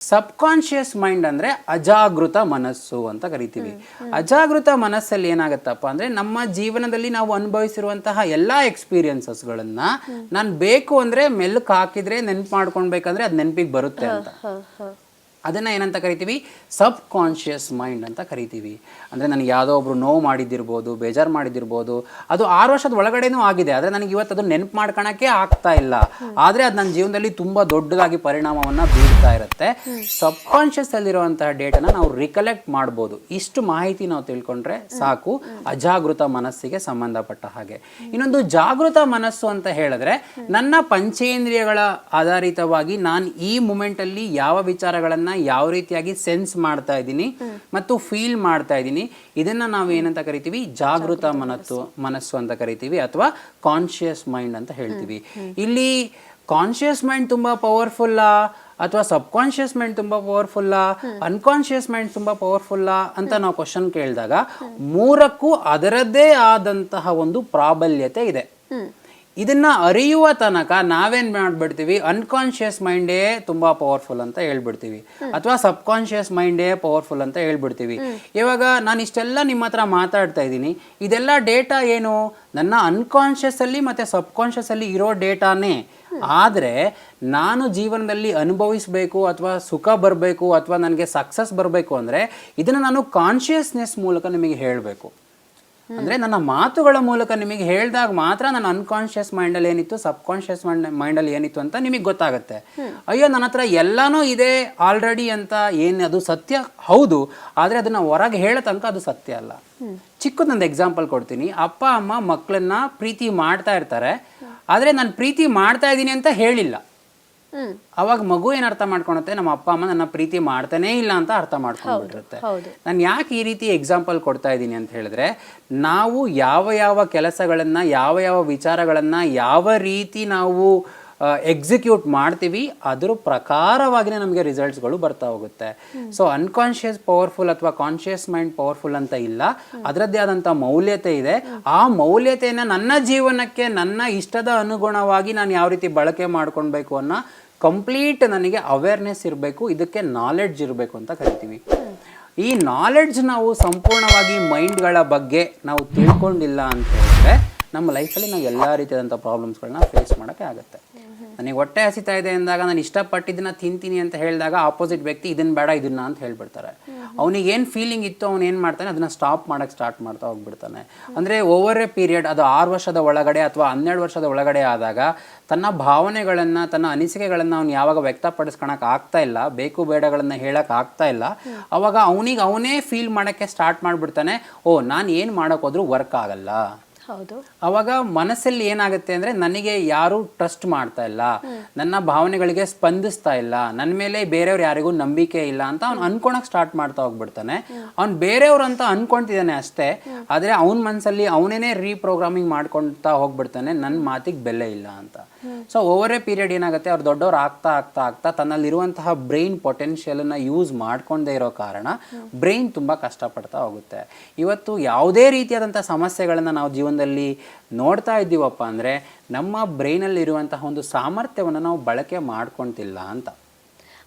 ಸಬ್ conscious mind ಅಂದ್ರೆ ಅಜಾಗೃತ ಮನಸ್ಸು ಅಂತ ಕರಿತೀವಿ. ಅಜಾಗೃತ ಮನಸ್ಸಲ್ಲಿ ಏನಾಗತ್ತಪ್ಪ ಅಂದ್ರೆ ನಮ್ಮ ಜೀವನದಲ್ಲಿ ನಾವು ಅನುಭವಿಸಿರುವಂತಹ ಎಲ್ಲಾ ಎಕ್ಸ್ಪೀರಿಯನ್ಸಸ್ಗಳನ್ನು ನಾನು ಬೇಕು ಅಂದ್ರೆ ಮೆಲ್ಕ್ ಹಾಕಿದ್ರೆ ನೆನ್ಪು ಮಾಡ್ಕೊಳ್ಬೇಕಂದ್ರೆ ಅದು ನೆನಪಿಗೆ ಬರುತ್ತೆ ಅಂತ. ಅದನ್ನ ಏನಂತ ಕರಿತೀವಿ? ಸಬ್ ಕಾನ್ಷಿಯಸ್ ಮೈಂಡ್ ಅಂತ ಕರಿತೀವಿ. ಅಂದರೆ ನನಗೆ ಯಾವುದೋ ಒಬ್ರು ನೋವು ಮಾಡಿದ್ದಿರ್ಬೋದು, ಬೇಜಾರು ಮಾಡಿದ್ದಿರ್ಬೋದು, ಅದು ಆರು ವರ್ಷದ ಒಳಗಡೆನೂ ಆಗಿದೆ. ಆದರೆ ನನಗೆ ಇವತ್ತು ಅದು ನೆನಪು ಮಾಡ್ಕೊಳಕ್ಕೆ ಆಗ್ತಾ ಇಲ್ಲ. ಆದರೆ ಅದು ನನ್ನ ಜೀವನದಲ್ಲಿ ತುಂಬ ದೊಡ್ಡದಾಗಿ ಪರಿಣಾಮವನ್ನು ಬೀರ್ತಾ ಇರುತ್ತೆ. ಸಬ್ ಕಾನ್ಷಿಯಸ್ಸಲ್ಲಿರುವಂತಹ ಡೇಟನ್ನು ಡೇಟನ ನಾವು ರಿಕಲೆಕ್ಟ್ ಮಾಡ್ಬೋದು. ಇಷ್ಟು ಮಾಹಿತಿ ನಾವು ತಿಳ್ಕೊಂಡ್ರೆ ಸಾಕು. ಅಜಾಗೃತ ಮನಸ್ಸಿಗೆ ಸಂಬಂಧಪಟ್ಟ ಹಾಗೆ. ಇನ್ನೊಂದು ಜಾಗೃತ ಮನಸ್ಸು ಅಂತ ಹೇಳಿದ್ರೆ, ನನ್ನ ಪಂಚೇಂದ್ರಿಯಗಳ ಆಧಾರಿತವಾಗಿ ನಾನು ಈ ಮೂಮೆಂಟಲ್ಲಿ ಯಾವ ವಿಚಾರಗಳನ್ನ ಯಾವ ರೀತಿಯಾಗಿ ಸೆನ್ಸ್ ಮಾಡ್ತಾ ಇದ್ದೀನಿ ಮತ್ತು ಫೀಲ್ ಮಾಡ್ತಾ ಇದ್ದೀನಿ. ಇದನ್ನ ನಾವು ಏನಂತ ಕರಿತೀವಿ? ಜಾಗೃತ ಮನಸ್ಸು ಮನಸ್ಸು. ಅಂತ ಕರಿತೀವಿ ಅಥವಾ ಕಾನ್ಶಿಯಸ್ ಮೈಂಡ್ ಅಂತ ಹೇಳ್ತೀವಿ. ಇಲ್ಲಿ ಕಾನ್ಶಿಯಸ್ ಮೈಂಡ್ ತುಂಬಾ ಪವರ್ಫುಲ್ಲಾ ಅಥವಾ ಸಬ್ ಕಾನ್ಶಿಯಸ್ ಮೈಂಡ್ ತುಂಬಾ ಪವರ್ಫುಲ್ಲಾ ಅನ್ಕಾನ್ಶಿಯಸ್ ಮೈಂಡ್ ತುಂಬಾ ಪವರ್ಫುಲ್ಲಾ ಅಂತ ನಾವು ಕ್ವಶನ್ ಕೇಳಿದಾಗ ಮೂರಕ್ಕೂ ಅದರದ್ದೇ ಆದಂತಹ ಒಂದು ಪ್ರಾಬಲ್ಯತೆ ಇದೆ. ಇದನ್ನ ಅರಿಯುವ ತನಕ ನಾವೇನ್ ಮಾಡ್ಬಿಡ್ತೀವಿ? ಅನ್ಕಾನ್ಶಿಯಸ್ ಮೈಂಡೇ ತುಂಬಾ ಪವರ್ಫುಲ್ ಅಂತ ಹೇಳ್ಬಿಡ್ತೀವಿ. ಅಥವಾ ಸಬ್ ಕಾನ್ಶಿಯಸ್ ಮೈಂಡೇ ಪವರ್ಫುಲ್ ಅಂತ ಹೇಳ್ಬಿಡ್ತೀವಿ. ಇವಾಗ ನಾನು ಇಷ್ಟೆಲ್ಲ ನಿಮ್ಮ ಹತ್ರ ಮಾತಾಡ್ತಾ ಇದ್ದೀನಿ. ಇದೆಲ್ಲ ಡೇಟಾ ಏನು? ನನ್ನ ಅನ್ಕಾನ್ಶಿಯಸ್ ಅಲ್ಲಿ ಮತ್ತೆ ಸಬ್ ಅಲ್ಲಿ ಇರೋ ಡೇಟಾನೇ ಆದ್ರೆ ನಾನು ಜೀವನದಲ್ಲಿ ಅನುಭವಿಸಬೇಕು ಅಥವಾ ಸುಖ ಬರಬೇಕು ಅಥವಾ ನನಗೆ ಸಕ್ಸಸ್ ಬರಬೇಕು ಅಂದ್ರೆ ಇದನ್ನ ನಾನು ಕಾನ್ಶಿಯಸ್ನೆಸ್ ಮೂಲಕ ನಿಮಗೆ ಹೇಳಬೇಕು. ಅಂದ್ರೆ ನನ್ನ ಮಾತುಗಳ ಮೂಲಕ ನಿಮಗೆ ಹೇಳಿದಾಗ ಮಾತ್ರ ನನ್ನ ಅನ್ಕಾನ್ಶಿಯಸ್ ಮೈಂಡಲ್ಲಿ ಏನಿತ್ತು ಸಬ್ ಮೈಂಡ್ ಮೈಂಡಲ್ಲಿ ಏನಿತ್ತು ಅಂತ ನಿಮಗೆ ಗೊತ್ತಾಗುತ್ತೆ. ಅಯ್ಯೋ, ನನ್ನ ಹತ್ರ ಎಲ್ಲಾನು ಇದೆ ಆಲ್ರೆಡಿ ಅಂತ ಏನು, ಅದು ಸತ್ಯ? ಹೌದು, ಆದರೆ ಅದನ್ನ ಹೊರಗೆ ಹೇಳೋ ತನಕ ಅದು ಸತ್ಯ ಅಲ್ಲ. ಚಿಕ್ಕದೊಂದು ಎಕ್ಸಾಂಪಲ್ ಕೊಡ್ತೀನಿ. ಅಪ್ಪ, ಅಮ್ಮ ಮಕ್ಕಳನ್ನ ಪ್ರೀತಿ ಮಾಡ್ತಾ ಇರ್ತಾರೆ. ಆದರೆ ನಾನು ಪ್ರೀತಿ ಮಾಡ್ತಾ ಇದ್ದೀನಿ ಅಂತ ಹೇಳಿಲ್ಲ. ಅವಾಗ ಮಗು ಏನ್ ಅರ್ಥ ಮಾಡ್ಕೊಳತ್ತೆ ನಮ್ಮ ಅಪ್ಪ ಅಮ್ಮ ನನ್ನ ಪ್ರೀತಿ ಮಾಡ್ತಾನೇ ಇಲ್ಲ ಅಂತ ಅರ್ಥ ಮಾಡ್ಕೊಂಡ್ಬಿಟ್ಟಿರುತ್ತೆ. ನಾನು ಯಾಕೆ ಈ ರೀತಿ ಎಕ್ಸಾಂಪಲ್ ಕೊಡ್ತಾ ಇದ್ದೀನಿ ಅಂತ ಹೇಳಿದ್ರೆ ನಾವು ಯಾವ ಯಾವ ಕೆಲಸಗಳನ್ನ ಯಾವ ಯಾವ ವಿಚಾರಗಳನ್ನ ಯಾವ ರೀತಿ ನಾವು ಎಕ್ಸಿಕ್ಯೂಟ್ ಮಾಡ್ತೀವಿ ಅದ್ರ ಪ್ರಕಾರವಾಗಿನೇ ನಮಗೆ ರಿಸಲ್ಟ್ಸ್ಗಳು ಬರ್ತಾ ಹೋಗುತ್ತೆ. ಸೊ ಅನ್ಕಾನ್ಷಿಯಸ್ ಪವರ್ಫುಲ್ ಅಥವಾ ಕಾನ್ಷಿಯಸ್ ಮೈಂಡ್ ಪವರ್ಫುಲ್ ಅಂತ ಇಲ್ಲ. ಅದರದ್ದೇ ಆದಂಥ ಮೌಲ್ಯತೆ ಇದೆ. ಆ ಮೌಲ್ಯತೆಯನ್ನು ನನ್ನ ಜೀವನಕ್ಕೆ ನನ್ನ ಇಷ್ಟದ ಅನುಗುಣವಾಗಿ ನಾನು ಯಾವ ರೀತಿ ಬಳಕೆ ಮಾಡ್ಕೊಳ್ಬೇಕು ಅನ್ನೋ ಕಂಪ್ಲೀಟ್ ನನಗೆ ಅವೇರ್ನೆಸ್ ಇರಬೇಕು. ಇದಕ್ಕೆ ನಾಲೆಡ್ಜ್ ಇರಬೇಕು ಅಂತ ಕರಿತೀವಿ. ಈ ನಾಲೆಡ್ಜ್ ನಾವು ಸಂಪೂರ್ಣವಾಗಿ ಮೈಂಡ್ಗಳ ಬಗ್ಗೆ ನಾವು ತಿಳ್ಕೊಂಡಿಲ್ಲ ಅಂತ ಹೇಳಿದ್ರೆ ನಮ್ಮ ಲೈಫಲ್ಲಿ ನಾವು ಎಲ್ಲ ರೀತಿಯಾದಂಥ ಪ್ರಾಬ್ಲಮ್ಸ್ಗಳನ್ನ ಫೇಸ್ ಮಾಡೋಕ್ಕೆ ಆಗುತ್ತೆ. ನನಗೆ ಹೊಟ್ಟೆ ಹಸಿತಾ ಇದೆ ಅಂದಾಗ ನಾನು ಇಷ್ಟಪಟ್ಟಿದ್ದನ್ನ ತಿಂತೀನಿ ಅಂತ ಹೇಳಿದಾಗ ಆಪೋಸಿಟ್ ವ್ಯಕ್ತಿ ಇದನ್ನ ಬೇಡ, ಇದನ್ನ ಅಂತ ಹೇಳ್ಬಿಡ್ತಾರೆ. ಅವನಿಗೆ ಏನು ಫೀಲಿಂಗ್ ಇತ್ತು ಅವ್ನು ಏನು ಮಾಡ್ತಾನೆ, ಅದನ್ನ ಸ್ಟಾಪ್ ಮಾಡೋಕ್ಕೆ ಸ್ಟಾರ್ಟ್ ಮಾಡ್ತಾ ಹೋಗ್ಬಿಡ್ತಾನೆ. ಅಂದರೆ ಓವರ್ ಎ ಪೀರಿಯಡ್ ಅದು ಆರು ವರ್ಷದ ಒಳಗಡೆ ಅಥವಾ ಹನ್ನೆರಡು ವರ್ಷದ ಒಳಗಡೆ ಆದಾಗ ತನ್ನ ಭಾವನೆಗಳನ್ನು, ತನ್ನ ಅನಿಸಿಕೆಗಳನ್ನು ಅವ್ನು ಯಾವಾಗ ವ್ಯಕ್ತಪಡಿಸ್ಕೊಳಕ್ಕೆ ಆಗ್ತಾ ಇಲ್ಲ, ಬೇಕು ಬೇಡಗಳನ್ನು ಹೇಳಕ್ ಆಗ್ತಾ ಇಲ್ಲ, ಅವಾಗ ಅವನಿಗೆ ಅವನೇ ಫೀಲ್ ಮಾಡೋಕ್ಕೆ ಸ್ಟಾರ್ಟ್ ಮಾಡಿಬಿಡ್ತಾನೆ. ಓ, ನಾನು ಏನು ಮಾಡೋಕ್ಕೋದ್ರೂ ವರ್ಕ್ ಆಗಲ್ಲ. ಅವಾಗ ಮನಸ್ಸಲ್ಲಿ ಏನಾಗುತ್ತೆ ಅಂದ್ರೆ ನನಗೆ ಯಾರು ಟ್ರಸ್ಟ್ ಮಾಡ್ತಾ ಇಲ್ಲ. ನನ್ನ ಭಾವನೆಗಳಿಗೆ ಸ್ಪಂದಿಸ್ತಾ ಇಲ್ಲ. ನನ್ನ ಮೇಲೆ ಬೇರೆಯವ್ರು ಯಾರಿಗೂ ನಂಬಿಕೆ ಇಲ್ಲ ಅಂತ ಅವ್ನು ಅನ್ಕೊಳಕ್ ಸ್ಟಾರ್ಟ್ ಮಾಡ್ತಾ ಹೋಗ್ಬಿಡ್ತಾನೆ. ಅವ್ನು ಬೇರೆಯವ್ರು ಅಂತ ಅನ್ಕೊಂತಿದ್ದಾನೆ ಅಷ್ಟೇ. ಆದ್ರೆ ಅವನ ಮನಸ್ಸಲ್ಲಿ ಅವನೇನೆ ರೀಪ್ರೋಗ್ರಾಮಿಂಗ್ ಮಾಡ್ಕೊಳ್ತಾ ಹೋಗ್ಬಿಡ್ತಾನೆ. ನನ್ನ ಮಾತಿಗೆ ಬೆಲೆ ಇಲ್ಲ ಅಂತ. ಸೊ ಓವರ್ ಎ ಪೀರಿಯಡ್ ಏನಾಗುತ್ತೆ, ಅವ್ರು ದೊಡ್ಡವ್ರು ಆಗ್ತಾ ಆಗ್ತಾ ಆಗ್ತಾ ತನ್ನಲ್ಲಿರುವಂತಹ ಬ್ರೈನ್ ಪೊಟೆನ್ಷಿಯಲನ್ನು ಯೂಸ್ ಮಾಡ್ಕೊಂಡೇ ಇರೋ ಕಾರಣ ಬ್ರೈನ್ ತುಂಬ ಕಷ್ಟಪಡ್ತಾ ಹೋಗುತ್ತೆ. ಇವತ್ತು ಯಾವುದೇ ರೀತಿಯಾದಂಥ ಸಮಸ್ಯೆಗಳನ್ನು ನಾವು ಜೀವನದಲ್ಲಿ ನೋಡ್ತಾ ಇದ್ದೀವಪ್ಪ ಅಂದರೆ, ನಮ್ಮ ಬ್ರೈನಲ್ಲಿರುವಂತಹ ಒಂದು ಸಾಮರ್ಥ್ಯವನ್ನು ನಾವು ಬಳಕೆ ಮಾಡ್ಕೊಳ್ತಿಲ್ಲ ಅಂತ.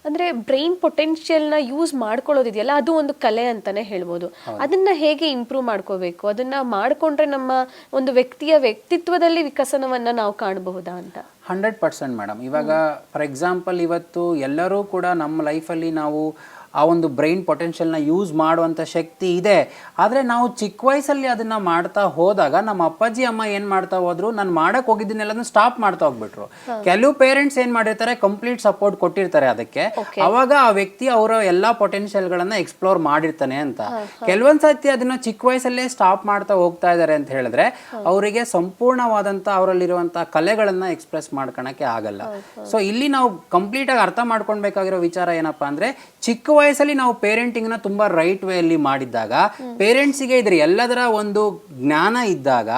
ಅಂದ್ರೆ ಬ್ರೈನ್ ಪೊಟೆನ್ಷಿಯಲ್ನ ಯೂಸ್ ಮಾಡ್ಕೊಳ್ಳೋದಿದೆಯಲ್ಲ ಅದು ಒಂದು ಕಲೆ ಅಂತಾನೆ ಹೇಳ್ಬೋದು. ಅದನ್ನ ಹೇಗೆ ಇಂಪ್ರೂವ್ ಮಾಡ್ಕೋಬೇಕು? ಅದನ್ನ ಮಾಡ್ಕೊಂಡ್ರೆ ನಮ್ಮ ಒಂದು ವ್ಯಕ್ತಿಯ ವ್ಯಕ್ತಿತ್ವದಲ್ಲಿ ವಿಕಸನವನ್ನ ನಾವು ಕಾಣಬಹುದಾ ಅಂತ? Hundred percent madam. ಇವಾಗ ಫಾರ್ ಎಕ್ಸಾಂಪಲ್ ಇವತ್ತು ಎಲ್ಲರೂ ಕೂಡ ನಮ್ಮ ಲೈಫಲ್ಲಿ ನಾವು ಆ ಒಂದು ಬ್ರೈನ್ ಪೊಟೆನ್ಷಿಯಲ್ನ ಯೂಸ್ ಮಾಡುವಂಥ ಶಕ್ತಿ ಇದೆ. ಆದರೆ ನಾವು ಚಿಕ್ಕ ವಯಸ್ಸಲ್ಲಿ ಅದನ್ನ ಮಾಡ್ತಾ ಹೋದಾಗ ನಮ್ಮ ಅಪ್ಪಾಜಿ ಅಮ್ಮ ಏನು ಮಾಡ್ತಾ ಹೋದ್ರು ನಾನು ಮಾಡಕ್ ಹೋಗಿದ್ದನ್ನೆಲ್ಲನೂ ಸ್ಟಾಪ್ ಮಾಡ್ತಾ ಹೋಗ್ಬಿಟ್ರು. ಕೆಲವು ಪೇರೆಂಟ್ಸ್ ಏನು ಮಾಡಿರ್ತಾರೆ ಕಂಪ್ಲೀಟ್ ಸಪೋರ್ಟ್ ಕೊಟ್ಟಿರ್ತಾರೆ ಅದಕ್ಕೆ. ಅವಾಗ ಆ ವ್ಯಕ್ತಿ ಅವರ ಎಲ್ಲಾ ಪೊಟೆನ್ಷಿಯಲ್ಗಳನ್ನು ಎಕ್ಸ್ಪ್ಲೋರ್ ಮಾಡಿರ್ತಾನೆ ಅಂತ. ಕೆಲವೊಂದ್ ಸತಿ ಅದನ್ನ ಚಿಕ್ಕ ವಯಸ್ಸಲ್ಲೇ ಸ್ಟಾಪ್ ಮಾಡ್ತಾ ಹೋಗ್ತಾ ಇದ್ದಾರೆ ಅಂತ ಹೇಳಿದ್ರೆ ಅವರಿಗೆ ಸಂಪೂರ್ಣವಾದಂಥ ಅವರಲ್ಲಿರುವಂಥ ಕಲೆಗಳನ್ನು ಎಕ್ಸ್ಪ್ರೆಸ್ ಮಾಡ್ಕೊಳಕ್ಕೆ ಆಗಲ್ಲ. ಸೊ ಇಲ್ಲಿ ನಾವು ಕಂಪ್ಲೀಟಾಗಿ ಅರ್ಥ ಮಾಡ್ಕೊಳ್ಬೇಕಾಗಿರೋ ವಿಚಾರ ಏನಪ್ಪಾ ಅಂದ್ರೆ ಚಿಕ್ಕ ವಯಸ್ಸಲ್ಲಿ ನಾವು ಪೇರೆಂಟಿಂಗ್ ತುಂಬ ತುಂಬಾ ರೈಟ್ ವೇ ಅಲ್ಲಿ ಮಾಡಿದ್ದಾಗ ಪೇರೆಂಟ್ಸಿಗೆ ಇದ್ರ ಎಲ್ಲದರ ಒಂದು ಜ್ಞಾನ ಇದ್ದಾಗ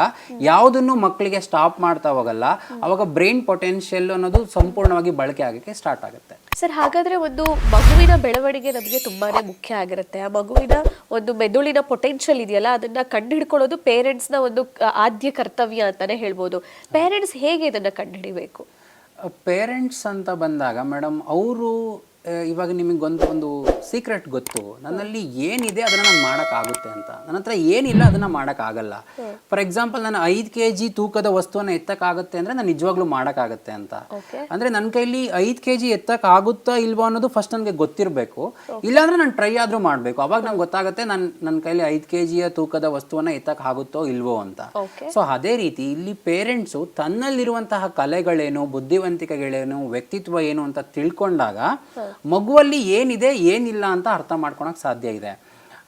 ಯಾವುದನ್ನು ಮಕ್ಕಳಿಗೆ ಸ್ಟಾಪ್ ಮಾಡ್ತಾ ಹೋಗಲ್ಲ ಅವಾಗ ಬ್ರೈನ್ ಪೊಟೆನ್ಷಿಯಲ್ ಅನ್ನೋದು ಸಂಪೂರ್ಣವಾಗಿ ಬಳಕೆ ಆಗಕ್ಕೆ ಸ್ಟಾರ್ಟ್ ಆಗುತ್ತೆ. ಸರ್ ಹಾಗಾದ್ರೆ ಒಂದು ಮಗುವಿನ ಬೆಳವಣಿಗೆ ನಮಗೆ ತುಂಬಾನೇ ಮುಖ್ಯ ಆಗಿರುತ್ತೆ. ಆ ಮಗುವಿನ ಒಂದು ಮೆದುಳಿನ ಪೊಟೆನ್ಷಿಯಲ್ ಇದೆಯಲ್ಲ ಅದನ್ನ ಕಂಡುಹಿಡ್ಕೊಳ್ಳೋದು ಪೇರೆಂಟ್ಸ್ನ ಒಂದು ಆದ್ಯ ಕರ್ತವ್ಯ ಅಂತಾನೆ ಹೇಳ್ಬೋದು. ಪೇರೆಂಟ್ಸ್ ಹೇಗೆ ಇದನ್ನ ಕಂಡುಹಿಡಿಬೇಕು? ಪೇರೆಂಟ್ಸ್ ಅಂತ ಬಂದಾಗ ಮೇಡಮ್ ಅವರು ಇವಾಗ ನಿಮಗೆ ಒಂದು ಸೀಕ್ರೆಟ್ ಗೊತ್ತು. ನನ್ನಲ್ಲಿ ಏನಿದೆ ಅದನ್ನು ನಾನು ಮಾಡೋಕ್ಕಾಗುತ್ತೆ ಅಂತ. ನನ್ನ ಹತ್ರ ಏನಿಲ್ಲ ಅದನ್ನು ಮಾಡೋಕ್ಕಾಗಲ್ಲ. ಫಾರ್ ಎಕ್ಸಾಂಪಲ್ ನಾನು ಐದು ಕೆ ಜಿ ತೂಕದ ವಸ್ತುವನ್ನು ಎತ್ತಕ್ಕಾಗುತ್ತೆ ಅಂದರೆ ನಾನು ನಿಜವಾಗ್ಲೂ ಮಾಡೋಕ್ಕಾಗತ್ತೆ ಅಂತ. ಅಂದರೆ ನನ್ನ ಕೈಲಿ ಐದು ಕೆ ಜಿ ಎತ್ತಕ್ಕಾಗುತ್ತಾ ಇಲ್ವೋ ಅನ್ನೋದು ಫಸ್ಟ್ ನನಗೆ ಗೊತ್ತಿರಬೇಕು. ಇಲ್ಲಾಂದರೆ ನಾನು ಟ್ರೈ ಆದರೂ ಮಾಡಬೇಕು. ಅವಾಗ ನಂಗೆ ಗೊತ್ತಾಗುತ್ತೆ ನನ್ನ ನನ್ನ ಕೈಲಿ ಐದು ಕೆ ಜಿಯ ತೂಕದ ವಸ್ತುವನ್ನು ಎತ್ತಕ್ಕಾಗುತ್ತೋ ಇಲ್ವೋ ಅಂತ. ಸೊ ಅದೇ ರೀತಿ ಇಲ್ಲಿ ಪೇರೆಂಟ್ಸು ತನ್ನಲ್ಲಿರುವಂತಹ ಕಲೆಗಳೇನು ಬುದ್ಧಿವಂತಿಕೆಗಳೇನು ವ್ಯಕ್ತಿತ್ವ ಏನು ಅಂತ ತಿಳ್ಕೊಂಡಾಗ ಮಗುವಲ್ಲಿ ಏನಿದೆ ಏನಿಲ್ಲ ಅಂತ ಅರ್ಥ ಮಾಡ್ಕೊಳಕ್ಕೆ ಸಾಧ್ಯ ಇದೆ.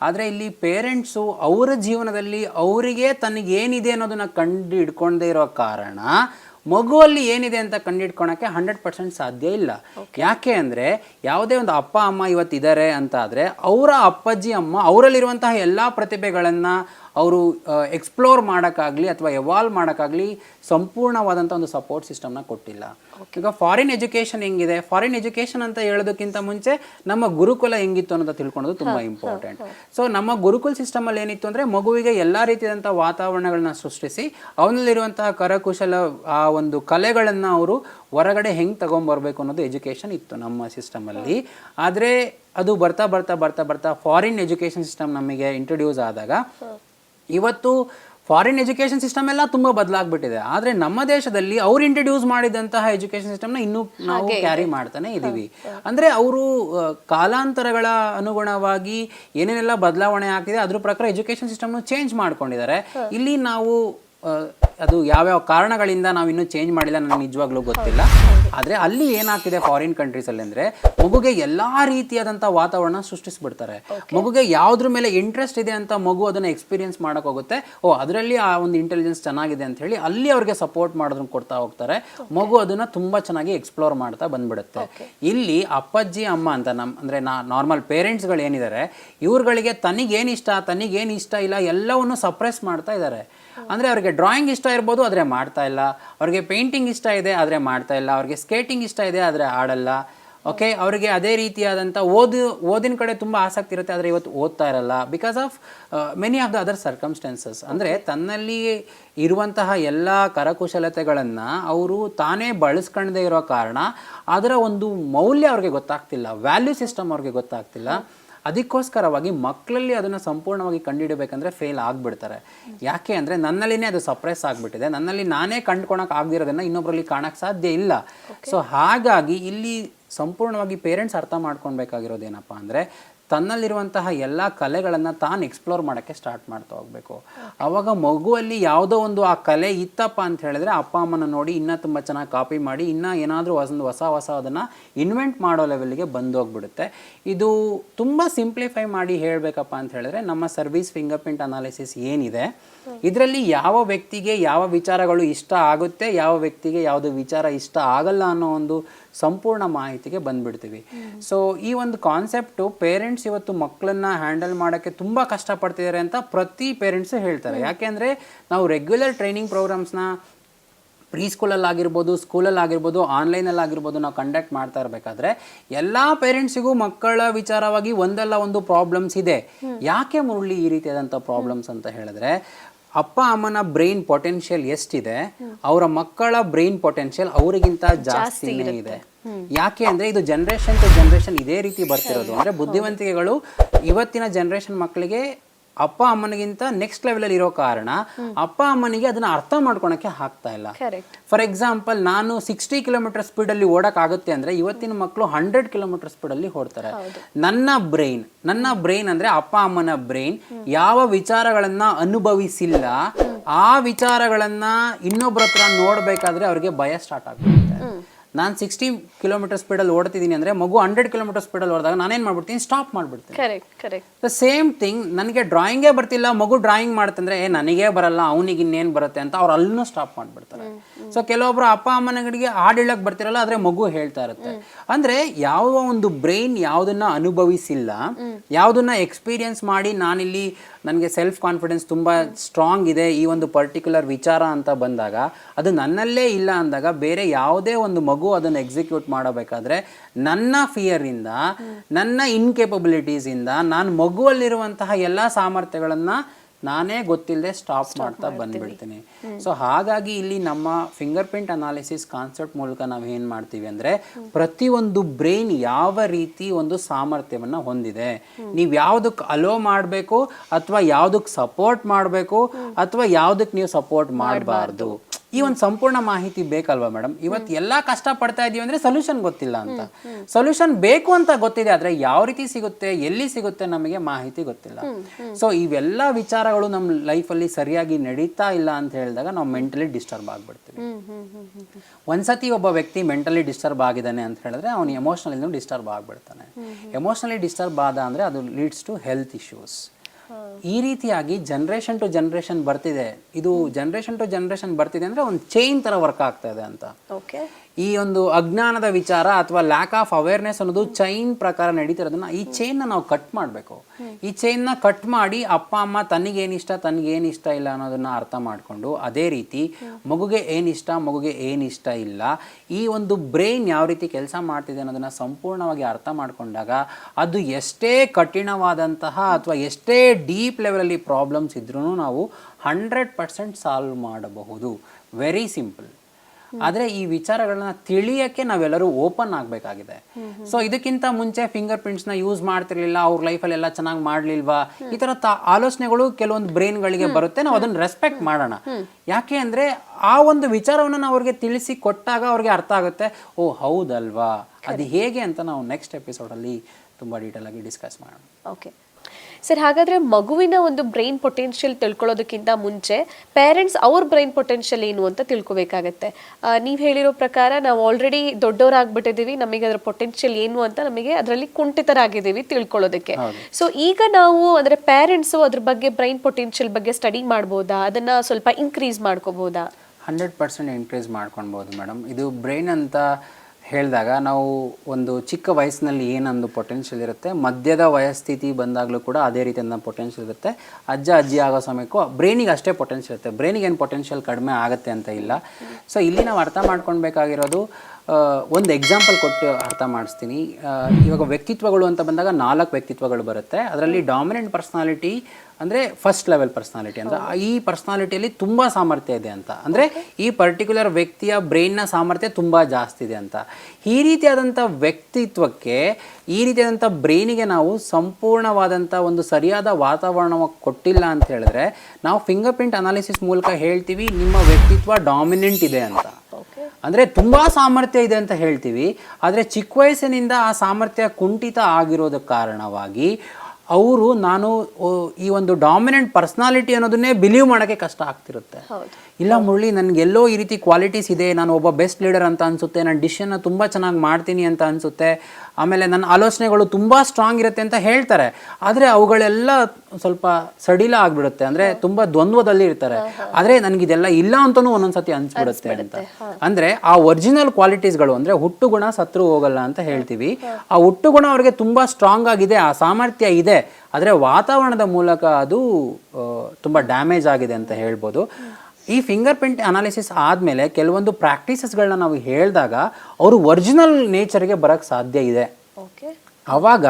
ಆದರೆ ಇಲ್ಲಿ ಪೇರೆಂಟ್ಸು ಅವರ ಜೀವನದಲ್ಲಿ ಅವರಿಗೆ ತನಗೇನಿದೆ ಏನಿದೆ ಅನ್ನೋದನ್ನ ಕಂಡು ಹಿಡ್ಕೊಂಡೇ ಇರೋ ಕಾರಣ ಮಗುವಲ್ಲಿ ಏನಿದೆ ಅಂತ ಕಂಡಿಡ್ಕೊಳಕ್ಕೆ ಹಂಡ್ರೆಡ್ ಪರ್ಸೆಂಟ್ ಸಾಧ್ಯ ಇಲ್ಲ. ಯಾಕೆ ಅಂದರೆ ಯಾವುದೇ ಒಂದು ಅಪ್ಪ ಅಮ್ಮ ಇವತ್ತಿದ್ದಾರೆ ಅಂತ ಆದರೆ ಅವರ ಅಪ್ಪಾಜಿ ಅಮ್ಮ ಅವರಲ್ಲಿರುವಂತಹ ಎಲ್ಲ ಪ್ರತಿಭೆಗಳನ್ನು ಅವರು ಎಕ್ಸ್ಪ್ಲೋರ್ ಮಾಡೋಕ್ಕಾಗಲಿ ಅಥವಾ ಎವಾಲ್ವ್ ಮಾಡೋಕ್ಕಾಗಲಿ ಸಂಪೂರ್ಣವಾದಂಥ ಒಂದು ಸಪೋರ್ಟ್ ಸಿಸ್ಟಮ್ನ ಕೊಟ್ಟಿಲ್ಲ. ಈಗ ಫಾರಿನ್ ಎಜುಕೇಷನ್ ಹೆಂಗಿದೆ? ಫಾರಿನ್ ಎಜುಕೇಷನ್ ಅಂತ ಹೇಳೋದಕ್ಕಿಂತ ಮುಂಚೆ ನಮ್ಮ ಗುರುಕುಲ ಹೆಂಗಿತ್ತು ಅನ್ನೋದು ತಿಳ್ಕೊಳ್ಳೋದು ತುಂಬ ಇಂಪಾರ್ಟೆಂಟ್ ಸೊ ನಮ್ಮ ಗುರುಕುಲ ಸಿಸ್ಟಮಲ್ಲಿ ಏನಿತ್ತು ಅಂದರೆ ಮಗುವಿಗೆ ಎಲ್ಲ ರೀತಿಯಾದಂಥ ವಾತಾವರಣಗಳನ್ನ ಸೃಷ್ಟಿಸಿ ಅವನಲ್ಲಿರುವಂತಹ ಕರಕುಶಲ ಆ ಒಂದು ಕಲೆಗಳನ್ನು ಅವರು ಹೊರಗಡೆ ಹೆಂಗೆ ತಗೊಂಬರ್ಬೇಕು ಅನ್ನೋದು ಎಜುಕೇಷನ್ ಇತ್ತು ನಮ್ಮ ಸಿಸ್ಟಮಲ್ಲಿ ಆದರೆ ಅದು ಬರ್ತಾ ಬರ್ತಾ ಬರ್ತಾ ಬರ್ತಾ ಫಾರಿನ್ ಎಜುಕೇಷನ್ ಸಿಸ್ಟಮ್ ನಮಗೆ ಇಂಟ್ರೊಡ್ಯೂಸ್ ಆದಾಗ ಇವತ್ತು ಫಾರಿನ್ ಎಜುಕೇಷನ್ ಸಿಸ್ಟಮ್ ಎಲ್ಲ ತುಂಬಾ ಬದಲಾಗ್ಬಿಟ್ಟಿದೆ. ಆದ್ರೆ ನಮ್ಮ ದೇಶದಲ್ಲಿ ಅವ್ರು ಇಂಟ್ರಡ್ಯೂಸ್ ಮಾಡಿದಂತಹ ಎಜುಕೇಷನ್ ಸಿಸ್ಟಮ್ನ ಇನ್ನೂ ನಾವು ಕ್ಯಾರಿ ಮಾಡ್ತಾನೆ ಇದ್ದೀವಿ ಅಂದ್ರೆ ಅವರು ಕಾಲಾಂತರಗಳ ಅನುಗುಣವಾಗಿ ಏನೇನೆಲ್ಲ ಬದಲಾವಣೆ ಆಗ್ತಿದೆ ಅದ್ರ ಪ್ರಕಾರ ಎಜುಕೇಷನ್ ಸಿಸ್ಟಮ್ನು ಚೇಂಜ್ ಮಾಡ್ಕೊಂಡಿದ್ದಾರೆ. ಇಲ್ಲಿ ನಾವು ಅದು ಯಾವ್ಯಾವ ಕಾರಣಗಳಿಂದ ನಾವು ಇನ್ನೂ ಚೇಂಜ್ ಮಾಡಿಲ್ಲ ನನಗೆ ನಿಜವಾಗ್ಲೂ ಗೊತ್ತಿಲ್ಲ. ಆದರೆ ಅಲ್ಲಿ ಏನಾಗ್ತಿದೆ ಫಾರಿನ್ ಕಂಟ್ರೀಸಲ್ಲಿ ಅಂದರೆ ಮಗುಗೆ ಎಲ್ಲ ರೀತಿಯಾದಂಥ ವಾತಾವರಣ ಸೃಷ್ಟಿಸ್ಬಿಡ್ತಾರೆ. ಮಗುಗೆ ಯಾವುದ್ರ ಮೇಲೆ ಇಂಟ್ರೆಸ್ಟ್ ಇದೆ ಅಂತ ಮಗು ಅದನ್ನು ಎಕ್ಸ್ಪೀರಿಯನ್ಸ್ ಮಾಡೋಕ್ಕೋಗುತ್ತೆ. ಓ ಅದರಲ್ಲಿ ಆ ಒಂದು ಇಂಟೆಲಿಜೆನ್ಸ್ ಚೆನ್ನಾಗಿದೆ ಅಂತ ಹೇಳಿ ಅಲ್ಲಿ ಅವ್ರಿಗೆ ಸಪೋರ್ಟ್ ಮಾಡೋದನ್ನ ಕೊಡ್ತಾ ಹೋಗ್ತಾರೆ. ಮಗು ಅದನ್ನು ತುಂಬ ಚೆನ್ನಾಗಿ ಎಕ್ಸ್ಪ್ಲೋರ್ ಮಾಡ್ತಾ ಬಂದ್ಬಿಡುತ್ತೆ. ಇಲ್ಲಿ ಅಪ್ಪಾಜಿ ಅಮ್ಮ ಅಂತ ನಮ್ಮ ಅಂದರೆ ನಾ ನಾರ್ಮಲ್ ಪೇರೆಂಟ್ಸ್ಗಳು ಏನಿದ್ದಾರೆ ಇವ್ರುಗಳಿಗೆ ತನಿಗೇನು ಇಷ್ಟ ತನಿಗೇನು ಇಷ್ಟ ಇಲ್ಲ ಎಲ್ಲವನ್ನು ಸಪ್ರೆಸ್ ಮಾಡ್ತಾ ಇದ್ದಾರೆ ಅಂದ್ರೆ ಅವ್ರಿಗೆ ಡ್ರಾಯಿಂಗ್ ಇಷ್ಟ ಇರ್ಬೋದು, ಆದರೆ ಮಾಡ್ತಾ ಇಲ್ಲ. ಅವ್ರಿಗೆ ಪೇಂಟಿಂಗ್ ಇಷ್ಟ ಇದೆ, ಆದರೆ ಮಾಡ್ತಾ ಇಲ್ಲ. ಅವ್ರಿಗೆ ಸ್ಕೇಟಿಂಗ್ ಇಷ್ಟ ಇದೆ, ಆದರೆ ಆಡಲ್ಲ ಓಕೆ ಅವರಿಗೆ ಅದೇ ರೀತಿಯಾದಂಥ ಓದು, ಓದಿನ ಕಡೆ ತುಂಬ ಆಸಕ್ತಿ ಇರುತ್ತೆ, ಆದರೆ ಇವತ್ತು ಓದ್ತಾ ಇರಲ್ಲ. Because of many of the other circumstances ಅಂದರೆ ತನ್ನಲ್ಲಿ ಇರುವಂತಹ ಎಲ್ಲ ಕರಕುಶಲತೆಗಳನ್ನು ಅವರು ತಾನೇ ಬಳಸ್ಕೊಂಡೇ ಇರೋ ಕಾರಣ, ಅದರ ಒಂದು ಮೌಲ್ಯ ಅವ್ರಿಗೆ ಗೊತ್ತಾಗ್ತಿಲ್ಲ. ವ್ಯಾಲ್ಯೂ ಸಿಸ್ಟಮ್ ಅವ್ರಿಗೆ ಗೊತ್ತಾಗ್ತಿಲ್ಲ. ಅದಕ್ಕೋಸ್ಕರವಾಗಿ ಮಕ್ಕಳಲ್ಲಿ ಅದನ್ನು ಸಂಪೂರ್ಣವಾಗಿ ಕಂಡುಹಿಡಬೇಕಂದ್ರೆ ಫೇಲ್ ಆಗಿಬಿಡ್ತಾರೆ. ಯಾಕೆ ಅಂದರೆ ನನ್ನಲ್ಲಿನೇ ಅದು ಸಪ್ರೆಸ್ ಆಗಿಬಿಟ್ಟಿದೆ. ನನ್ನಲ್ಲಿ ನಾನೇ ಕಂಡ್ಕೊಳಕ್ಕೆ ಆಗದಿರೋದನ್ನು ಇನ್ನೊಬ್ಬರಲ್ಲಿ ಕಾಣಕ್ಕೆ ಸಾಧ್ಯ ಇಲ್ಲ. ಸೊ ಹಾಗಾಗಿ ಇಲ್ಲಿ ಸಂಪೂರ್ಣವಾಗಿ ಪೇರೆಂಟ್ಸ್ ಅರ್ಥ ಮಾಡ್ಕೊಳ್ಬೇಕಾಗಿರೋದೇನಪ್ಪ ಅಂದರೆ ತನ್ನಲ್ಲಿರುವಂತಹ ಎಲ್ಲ ಕಲೆಗಳನ್ನು ತಾನು ಎಕ್ಸ್ಪ್ಲೋರ್ ಮಾಡೋಕ್ಕೆ ಸ್ಟಾರ್ಟ್ ಮಾಡ್ತಾ ಹೋಗಬೇಕು. ಆವಾಗ ಮಗುವಲ್ಲಿ ಯಾವುದೋ ಒಂದು ಆ ಕಲೆ ಇತ್ತಪ್ಪ ಅಂತ ಹೇಳಿದ್ರೆ ಅಪ್ಪ ಅಮ್ಮನ ನೋಡಿ ಇನ್ನೂ ತುಂಬ ಚೆನ್ನಾಗಿ ಕಾಪಿ ಮಾಡಿ, ಇನ್ನೂ ಏನಾದರೂ ಒಂದು ಹೊಸ ಹೊಸ ಅದನ್ನು ಇನ್ವೆಂಟ್ ಮಾಡೋ ಲೆವೆಲ್ಗೆ ಬಂದೋಗ್ಬಿಡುತ್ತೆ ಇದು ತುಂಬ ಸಿಂಪ್ಲಿಫೈ ಮಾಡಿ ಹೇಳಬೇಕಪ್ಪ ಅಂತ ಹೇಳಿದ್ರೆ ನಮ್ಮ ಸರ್ವಿಸ್ ಫಿಂಗರ್ ಪ್ರಿಂಟ್ ಅನಾಲಿಸಿಸ್ ಏನಿದೆ, ಇದರಲ್ಲಿ ಯಾವ ವ್ಯಕ್ತಿಗೆ ಯಾವ ವಿಚಾರಗಳು ಇಷ್ಟ ಆಗುತ್ತೆ, ಯಾವ ವ್ಯಕ್ತಿಗೆ ಯಾವುದು ವಿಚಾರ ಇಷ್ಟ ಆಗಲ್ಲ ಅನ್ನೋ ಒಂದು ಸಂಪೂರ್ಣ ಮಾಹಿತಿಗೆ ಬಂದ್ಬಿಡ್ತೀವಿ. ಸೊ ಈ ಒಂದು ಕಾನ್ಸೆಪ್ಟು ಪೇರೆಂಟ್ಸ್ ಇವತ್ತು ಮಕ್ಕಳನ್ನ ಹ್ಯಾಂಡಲ್ ಮಾಡೋಕ್ಕೆ ತುಂಬ ಕಷ್ಟಪಡ್ತಿದ್ದಾರೆ ಅಂತ ಪ್ರತಿ ಪೇರೆಂಟ್ಸು ಹೇಳ್ತಾರೆ. ಯಾಕೆಂದರೆ ನಾವು ರೆಗ್ಯುಲರ್ ಟ್ರೈನಿಂಗ್ ಪ್ರೋಗ್ರಾಮ್ಸ್ನ ಪ್ರೀ ಸ್ಕೂಲಲ್ಲಿ ಆಗಿರ್ಬೋದು ಸ್ಕೂಲಲ್ಲಿ ಆಗಿರ್ಬೋದು ಆನ್ಲೈನಲ್ಲಿ ಆಗಿರ್ಬೋದು ನಾವು ಕಂಡಕ್ಟ್ ಮಾಡ್ತಾ ಇರಬೇಕಾದ್ರೆ ಎಲ್ಲ ಪೇರೆಂಟ್ಸಿಗೂ ಮಕ್ಕಳ ವಿಚಾರವಾಗಿ ಒಂದಲ್ಲ ಒಂದು ಪ್ರಾಬ್ಲಮ್ಸ್ ಇದೆ. ಯಾಕೆ ಮುರುಳಿ ಈ ರೀತಿಯಾದಂಥ ಪ್ರಾಬ್ಲಮ್ಸ್ ಅಂತ ಹೇಳಿದ್ರೆ ಅಪ್ಪ ಅಮ್ಮನ ಬ್ರೈನ್ ಪೊಟೆನ್ಷಿಯಲ್ ಎಷ್ಟಿದೆ ಅವರ ಮಕ್ಕಳ ಬ್ರೈನ್ ಪೊಟೆನ್ಷಿಯಲ್ ಅವರಿಗಿಂತ ಜಾಸ್ತಿನೇ ಇದೆ. ಯಾಕೆ ಅಂದ್ರೆ ಇದು ಜನರೇಷನ್ ಟು ಜನರೇಷನ್ ಇದೇ ರೀತಿ ಬರ್ತಿರೋದು. ಅಂದ್ರೆ ಬುದ್ಧಿವಂತಿಕೆಗಳು ಇವತ್ತಿನ ಜನರೇಷನ್ ಮಕ್ಕಳಿಗೆ ಅಪ್ಪ ಅಮ್ಮನಿಗಿಂತ ನೆಕ್ಸ್ಟ್ ಲೆವೆಲಲ್ಲಿ ಇರೋ ಕಾರಣ ಅಪ್ಪ ಅಮ್ಮನಿಗೆ ಅದನ್ನ ಅರ್ಥ ಮಾಡ್ಕೊಳಕ್ಕೆ ಆಗ್ತಾ ಇಲ್ಲ. ಫಾರ್ ಎಕ್ಸಾಂಪಲ್ ನಾನು ಸಿಕ್ಸ್ಟಿ ಕಿಲೋಮೀಟರ್ ಸ್ಪೀಡಲ್ಲಿ ಓಡೋಕ್ಕಾಗುತ್ತೆ ಅಂದ್ರೆ ಇವತ್ತಿನ ಮಕ್ಕಳು ಹಂಡ್ರೆಡ್ ಕಿಲೋಮೀಟರ್ ಸ್ಪೀಡಲ್ಲಿ ಓಡ್ತಾರೆ. ನನ್ನ ಬ್ರೈನ್ ನನ್ನ ಬ್ರೈನ್ ಅಂದ್ರೆ ಅಪ್ಪ ಅಮ್ಮನ ಬ್ರೈನ್ ಯಾವ ವಿಚಾರಗಳನ್ನ ಅನುಭವಿಸಿಲ್ಲ ಆ ವಿಚಾರಗಳನ್ನ ಇನ್ನೊಬ್ಬರ ಹತ್ರ ನೋಡ್ಬೇಕಾದ್ರೆ ಅವ್ರಿಗೆ ಭಯ ಸ್ಟಾರ್ಟ್ ಆಗ್ಬಿಡುತ್ತೆ ನಾನು ಸಿಕ್ಸ್ಟಿ ಕಿಲೋಮೀಟರ್ ಸ್ಪೀಡಲ್ಲಿ ಓಡ್ತಿದ್ದೀನಿ ಅಂದರೆ ಮಗು ಹಂಡ್ರೆಡ್ ಕಿಲೋಮೀಟರ್ ಸ್ಪೀಡಲ್ಲಿ ಓಡಿದಾಗ ನಾನೇನು ಮಾಡ್ಬಿಡ್ತೀನಿ? ಸ್ಟಾಪ್ ಮಾಡ್ಬಿಡ್ತೀನಿ. Correct correct the same thing ನನಗೆ ಡ್ರಾಯಿಂಗೇ ಬರ್ತಿಲ್ಲ ಮಗು ಡ್ರಾಯಿಂಗ್ ಮಾಡ್ತಂದ್ರೆ ಏ ನನಗೇ ಬರಲ್ಲ ಅವನಿಗೆ ಇನ್ನೇನು ಬರುತ್ತೆ ಅಂತ ಅವ್ರು ಅಲ್ಲೂ ಸ್ಟಾಪ್ ಮಾಡಿಬಿಡ್ತಾರೆ. ಸೊ ಕೆಲವೊಬ್ಬರು ಅಪ್ಪ ಅಮ್ಮನಗಳಿಗೆ ಹಾಡು ಹೇಳಕ್ ಬರ್ತಿರಲ್ಲ ಆದರೆ ಮಗು ಹೇಳ್ತಾ ಇರುತ್ತೆ. ಅಂದ್ರೆ ಯಾವ ಒಂದು ಬ್ರೈನ್ ಯಾವುದನ್ನ ಅನುಭವಿಸಿಲ್ಲ ಯಾವುದನ್ನ ಎಕ್ಸ್ಪೀರಿಯನ್ಸ್ ಮಾಡಿ ನಾನಿಲ್ಲಿ ನನಗೆ ಸೆಲ್ಫ್ ಕಾನ್ಫಿಡೆನ್ಸ್ ತುಂಬ ಸ್ಟ್ರಾಂಗ್ ಇದೆ ಈ ಒಂದು ಪರ್ಟಿಕ್ಯುಲರ್ ವಿಚಾರ ಅಂತ ಬಂದಾಗ ಅದು ನನ್ನಲ್ಲೇ ಇಲ್ಲ ಅಂದಾಗ ಬೇರೆ ಯಾವುದೇ ಒಂದು ಮಗು ಅದನ್ನು ಎಕ್ಸಿಕ್ಯೂಟ್ ಮಾಡಬೇಕಾದ್ರೆ ನನ್ನ ಫಿಯರಿಂದ ನನ್ನ ಇನ್ಕೇಪಬಿಲಿಟೀಸಿಂದ ನಾನು ಮಗುವಲ್ಲಿರುವಂತಹ ಎಲ್ಲ ಸಾಮರ್ಥ್ಯಗಳನ್ನು ನಾನೇ ಗೊತ್ತಿಲ್ಲದೆ ಸ್ಟಾಪ್ ಮಾಡ್ತಾ ಬಂದ್ಬಿಡ್ತೀನಿ. ಸೊ ಹಾಗಾಗಿ ಇಲ್ಲಿ ನಮ್ಮ ಫಿಂಗರ್ ಪ್ರಿಂಟ್ ಅನಾಲಿಸಿಸ್ ಕಾನ್ಸೆಪ್ಟ್ ಮೂಲಕ ನಾವು ಏನು ಮಾಡ್ತೀವಿ ಅಂದರೆ ಪ್ರತಿಯೊಂದು ಬ್ರೈನ್ ಯಾವ ರೀತಿ ಒಂದು ಸಾಮರ್ಥ್ಯವನ್ನು ಹೊಂದಿದೆ. ನೀವು ಯಾವುದಕ್ಕೆ ಅಲೋ ಮಾಡಬೇಕು ಅಥವಾ ಯಾವುದಕ್ಕೆ ಸಪೋರ್ಟ್ ಮಾಡಬೇಕು ಅಥವಾ ಯಾವುದಕ್ಕೆ ನೀವು ಸಪೋರ್ಟ್ ಮಾಡಬಾರ್ದು. ಈ ಒಂದು ಸಂಪೂರ್ಣ ಮಾಹಿತಿ ಬೇಕಲ್ವಾ ಮೇಡಮ್ ಇವತ್ತು ಎಲ್ಲ ಕಷ್ಟ ಪಡ್ತಾ ಇದೀವಿ ಅಂದ್ರೆ ಸೊಲ್ಯೂಷನ್ ಗೊತ್ತಿಲ್ಲ ಅಂತ. ಸೊಲ್ಯೂಷನ್ ಬೇಕು ಅಂತ ಗೊತ್ತಿದೆ ಆದ್ರೆ ಯಾವ ರೀತಿ ಸಿಗುತ್ತೆ ಎಲ್ಲಿ ಸಿಗುತ್ತೆ ನಮಗೆ ಮಾಹಿತಿ ಗೊತ್ತಿಲ್ಲ. ಸೊ ಇವೆಲ್ಲ ವಿಚಾರಗಳು ನಮ್ಮ ಲೈಫಲ್ಲಿ ಸರಿಯಾಗಿ ನಡೀತಾ ಇಲ್ಲ ಅಂತ ಹೇಳಿದಾಗ ನಾವು ಮೆಂಟಲಿ ಡಿಸ್ಟರ್ಬ್ ಆಗ್ಬಿಡ್ತೀವಿ. ಒಂದ್ಸತಿ ಒಬ್ಬ ವ್ಯಕ್ತಿ ಮೆಂಟಲಿ ಡಿಸ್ಟರ್ಬ್ ಆಗಿದ್ದಾನೆ ಅಂತ ಹೇಳಿದ್ರೆ ಅವನು ಎಮೋಷನಲಿ ಡಿಸ್ಟರ್ಬ್ ಆಗ್ಬಿಡ್ತಾನೆ. ಎಮೋಷನಲಿ ಡಿಸ್ಟರ್ಬ್ ಆದ ಅಂದ್ರೆ ಅದು ಲೀಡ್ಸ್ ಟು ಹೆಲ್ತ್ ಇಶ್ಯೂಸ್ ಈ ರೀತಿಯಾಗಿ ಜನ್ರೇಷನ್ ಟು ಜನ್ರೇಷನ್ ಬರ್ತಿದೆ. ಇದು ಜನ್ರೇಷನ್ ಟು ಜನ್ರೇಷನ್ ಬರ್ತಿದೆ ಅಂದ್ರೆ ಒಂದು ಚೈನ್ ತರ ವರ್ಕ್ ಆಗ್ತಾ ಇದೆ ಅಂತ. ಓಕೆ ಈ ಒಂದು ಅಜ್ಞಾನದ ವಿಚಾರ ಅಥವಾ ಲ್ಯಾಕ್ ಆಫ್ ಅವೇರ್ನೆಸ್ ಅನ್ನೋದು ಚೈನ್ ಪ್ರಕಾರ ನಡೀತಿರೋದನ್ನ ಈ ಚೈನ್ನ ನಾವು ಕಟ್ ಮಾಡಬೇಕು. ಈ ಚೈನ್ನ ಕಟ್ ಮಾಡಿ ಅಪ್ಪ, ಅಮ್ಮ ತನಗೇನಿಷ್ಟ ಇಷ್ಟ ಇಲ್ಲ ಅನ್ನೋದನ್ನ ಅರ್ಥ ಮಾಡಿಕೊಂಡು ಅದೇ ರೀತಿ ಮಗುಗೆ ಏನು ಇಷ್ಟ ಮಗುಗೆ ಇಷ್ಟ ಇಲ್ಲ, ಈ ಒಂದು ಬ್ರೈನ್ ಯಾವ ರೀತಿ ಕೆಲಸ ಮಾಡ್ತಿದೆ ಅನ್ನೋದನ್ನ ಸಂಪೂರ್ಣವಾಗಿ ಅರ್ಥ ಮಾಡಿಕೊಂಡಾಗ ಅದು ಎಷ್ಟೇ ಕಠಿಣವಾದಂತಹ ಅಥವಾ ಎಷ್ಟೇ ಡೀಪ್ ಲೆವೆಲಲ್ಲಿ ಪ್ರಾಬ್ಲಮ್ಸ್ ಇದ್ರೂ ನಾವು ಹಂಡ್ರೆಡ್ ಪರ್ಸೆಂಟ್ ಸಾಲ್ವ್ ಮಾಡಬಹುದು. ವೆರಿ ಸಿಂಪಲ್ ಆದರೆ ಈ ವಿಚಾರಗಳನ್ನ ತಿಳಿಯಕ್ಕೆ ನಾವೆಲ್ಲರೂ ಓಪನ್ ಆಗಬೇಕಾಗಿದೆ. ಸೊ ಇದಕ್ಕಿಂತ ಮುಂಚೆ ಫಿಂಗರ್ ಪ್ರಿಂಟ್ಸ್ನ ಯೂಸ್ ಮಾಡ್ತಿರ್ಲಿಲ್ಲ ಅವ್ರ ಲೈಫಲ್ಲಿ ಎಲ್ಲ ಚೆನ್ನಾಗಿ ಮಾಡ್ಲಿಲ್ವಾ? ಈ ಥರ ಆಲೋಚನೆಗಳು ಕೆಲವೊಂದು ಬ್ರೈನ್ಗಳಿಗೆ ಬರುತ್ತೆ ನಾವು ಅದನ್ನ ರೆಸ್ಪೆಕ್ಟ್ ಮಾಡೋಣ. ಯಾಕೆ ಅಂದ್ರೆ ಆ ಒಂದು ವಿಚಾರವನ್ನು ನಾವು ಅವ್ರಿಗೆ ತಿಳಿಸಿ ಕೊಟ್ಟಾಗ ಅವ್ರಿಗೆ ಅರ್ಥ ಆಗುತ್ತೆ ಓ ಹೌದಲ್ವಾ? ಅದು ಹೇಗೆ ಅಂತ ನಾವು ನೆಕ್ಸ್ಟ್ ಎಪಿಸೋಡಲ್ಲಿ ತುಂಬ ಡೀಟೇಲ್ ಆಗಿ ಡಿಸ್ಕಸ್ ಮಾಡೋಣ. ಓಕೆ ಸರ್ ಹಾಗಾದ್ರೆ ಮಗುವಿನ ಒಂದು ಬ್ರೈನ್ ಪೊಟೆನ್ಷಿಯಲ್ ತಿಳ್ಕೊಳ್ಳೋದಕ್ಕಿಂತ ಮುಂಚೆ ಪೇರೆಂಟ್ಸ್ ಅವ್ರ ಬ್ರೈನ್ ಪೊಟೆನ್ಷಿಯಲ್ ಏನು ಅಂತ ತಿಳ್ಕೊಬೇಕಾಗತ್ತೆ. ನೀವು ಹೇಳಿರೋ ಪ್ರಕಾರ ನಾವು ಆಲ್ರೆಡಿ ದೊಡ್ಡವರಾಗ್ಬಿಟ್ಟಿದ್ದೀವಿ ನಮಗೆ ಅದರ ಪೊಟೆನ್ಷಿಯಲ್ ಏನು ಅಂತ ನಮಗೆ ಅದರಲ್ಲಿ ಕುಂಠಿತರಾಗಿದ್ದೀವಿ ತಿಳ್ಕೊಳ್ಳೋದಕ್ಕೆ. ಸೊ ಈಗ ನಾವು ಅಂದರೆ ಪೇರೆಂಟ್ಸು ಅದ್ರ ಬಗ್ಗೆ ಬ್ರೈನ್ ಪೊಟೆನ್ಷಿಯಲ್ ಬಗ್ಗೆ ಸ್ಟಡಿ ಮಾಡ್ಬೋದಾ? ಅದನ್ನ ಸ್ವಲ್ಪ ಇನ್ಕ್ರೀಸ್ ಮಾಡ್ಕೋಬೋದಾ? ಹಂಡ್ರೆಡ್ ಪರ್ಸೆಂಟ್ ಇನ್ಕ್ರೀಸ್ ಮಾಡ್ಕೊಳ್ಬೋದು ಮೇಡಮ್ ಇದು ಬ್ರೈನ್ ಅಂತ ಹೇಳಿದಾಗ ನಾವು ಒಂದು ಚಿಕ್ಕ ವಯಸ್ಸಿನಲ್ಲಿ ಏನೊಂದು ಪೊಟೆನ್ಷಿಯಲ್ ಇರುತ್ತೆ, ಮಧ್ಯದ ವಯಸ್ಥಿತಿ ಬಂದಾಗಲೂ ಕೂಡ ಅದೇ ರೀತಿಯಿಂದ ಪೊಟೆನ್ಷಿಯಲ್ ಇರುತ್ತೆ. ಅಜ್ಜ, ಅಜ್ಜಿ ಆಗೋ ಸಮಯಕ್ಕೂ ಬ್ರೈನಿಗೆ ಅಷ್ಟೇ ಪೊಟೆನ್ಷಿಯಲ್ ಇರುತ್ತೆ. ಬ್ರೈನಿಗೆ ಏನು ಪೊಟೆನ್ಷಿಯಲ್ ಕಡಿಮೆ ಆಗುತ್ತೆ ಅಂತ ಇಲ್ಲ. ಸೊ ಇಲ್ಲಿ ನಾವು ಅರ್ಥ ಮಾಡ್ಕೊಳ್ಬೇಕಾಗಿರೋದು ಒಂದು ಎಕ್ಸಾಂಪಲ್ ಕೊಟ್ಟು ಅರ್ಥ ಮಾಡಿಸ್ತೀನಿ. ಇವಾಗ ವ್ಯಕ್ತಿತ್ವಗಳು ಅಂತ ಬಂದಾಗ ನಾಲ್ಕು ವ್ಯಕ್ತಿತ್ವಗಳು ಬರುತ್ತೆ. ಅದರಲ್ಲಿ ಡಾಮಿನೆಂಟ್ ಪರ್ಸ್ನಾಲಿಟಿ ಅಂದರೆ ಫಸ್ಟ್ ಲೆವೆಲ್ ಪರ್ಸ್ನಾಲಿಟಿ ಅಂತ. ಈ ಪರ್ಸ್ನಾಲಿಟಿಯಲ್ಲಿ ತುಂಬ ಸಾಮರ್ಥ್ಯ ಇದೆ ಅಂತ. ಅಂದರೆ ಈ ಪರ್ಟಿಕ್ಯುಲರ್ ವ್ಯಕ್ತಿಯ ಬ್ರೈನ್ನ ಸಾಮರ್ಥ್ಯ ತುಂಬ ಜಾಸ್ತಿ ಇದೆ ಅಂತ. ಈ ರೀತಿಯಾದಂಥ ವ್ಯಕ್ತಿತ್ವಕ್ಕೆ ಈ ರೀತಿಯಾದಂಥ ಬ್ರೈನಿಗೆ ನಾವು ಸಂಪೂರ್ಣವಾದಂಥ ಒಂದು ಸರಿಯಾದ ವಾತಾವರಣ ಕೊಟ್ಟಿಲ್ಲ ಅಂತ ಹೇಳಿದ್ರೆ ನಾವು ಫಿಂಗರ್ ಪ್ರಿಂಟ್ ಅನಾಲಿಸಿಸ್ ಮೂಲಕ ಹೇಳ್ತೀವಿ ನಿಮ್ಮ ವ್ಯಕ್ತಿತ್ವ ಡಾಮಿನೆಂಟ್ ಇದೆ ಅಂತ. ಅಂದರೆ ತುಂಬ ಸಾಮರ್ಥ್ಯ ಇದೆ ಅಂತ ಹೇಳ್ತೀವಿ. ಆದರೆ ಚಿಕ್ಕ ವಯಸ್ಸಿನಿಂದ ಆ ಸಾಮರ್ಥ್ಯ ಕುಂಠಿತ ಆಗಿರೋದಕ್ಕೆ ಕಾರಣವಾಗಿ ಅವರು ನಾನು ಈ ಒಂದು ಡಾಮಿನೆಂಟ್ ಪರ್ಸ್ನಾಲಿಟಿ ಅನ್ನೋದನ್ನೇ ಬಿಲೀವ್ ಮಾಡೋಕ್ಕೆ ಕಷ್ಟ ಆಗ್ತಿರುತ್ತೆ. ಇಲ್ಲ ಮುರಳಿ ನನಗೆಲ್ಲೋ ಈ ರೀತಿ ಕ್ವಾಲಿಟೀಸ್ ಇದೆ ನಾನು ಒಬ್ಬ ಬೆಸ್ಟ್ ಲೀಡರ್ ಅಂತ ಅನಿಸುತ್ತೆ ನಾನು ಡಿಶನ್ನ ತುಂಬ ಚೆನ್ನಾಗಿ ಮಾಡ್ತೀನಿ ಅಂತ ಅನಿಸುತ್ತೆ ಆಮೇಲೆ ನನ್ನ ಆಲೋಚನೆಗಳು ತುಂಬ ಸ್ಟ್ರಾಂಗ್ ಇರುತ್ತೆ ಅಂತ ಹೇಳ್ತಾರೆ. ಆದರೆ ಅವುಗಳೆಲ್ಲ ಸ್ವಲ್ಪ ಸಡಿಲ ಆಗಿಬಿಡುತ್ತೆ ಅಂದರೆ ತುಂಬ ದ್ವಂದ್ವದಲ್ಲಿ ಇರ್ತಾರೆ. ಆದರೆ ನನಗಿದೆಲ್ಲ ಇಲ್ಲ ಅಂತಲೂ ಒಂದೊಂದ್ಸತಿ ಅನಿಸ್ಬಿಡುತ್ತೆ ಅಂತ. ಅಂದರೆ ಆ ಒರಿಜಿನಲ್ ಕ್ವಾಲಿಟೀಸ್ಗಳು ಅಂದರೆ ಹುಟ್ಟು ಗುಣ ಸತ್ರು ಹೋಗಲ್ಲ ಅಂತ ಹೇಳ್ತೀವಿ. ಆ ಹುಟ್ಟು ಗುಣ ಅವ್ರಿಗೆ ತುಂಬ ಸ್ಟ್ರಾಂಗ್ ಆಗಿದೆ ಆ ಸಾಮರ್ಥ್ಯ ಇದೆ ಆದರೆ ವಾತಾವರಣದ ಮೂಲಕ ಅದು ತುಂಬ ಡ್ಯಾಮೇಜ್ ಆಗಿದೆ ಅಂತ ಹೇಳ್ಬೋದು. ಈ ಫಿಂಗರ್ ಪ್ರಿಂಟ್ ಅನಾಲಿಸಿಸ್ ಆದಮೇಲೆ ಕೆಲವೊಂದು ಪ್ರಾಕ್ಟೀಸಸ್ಗಳನ್ನ ನಾವು ಹೇಳಿದಾಗ ಅವರು ಒರಿಜಿನಲ್ ನೇಚರ್ಗೆ ಬರೋಕ್ಕೆ ಸಾಧ್ಯ ಇದೆ. ಓಕೆ ಅವಾಗ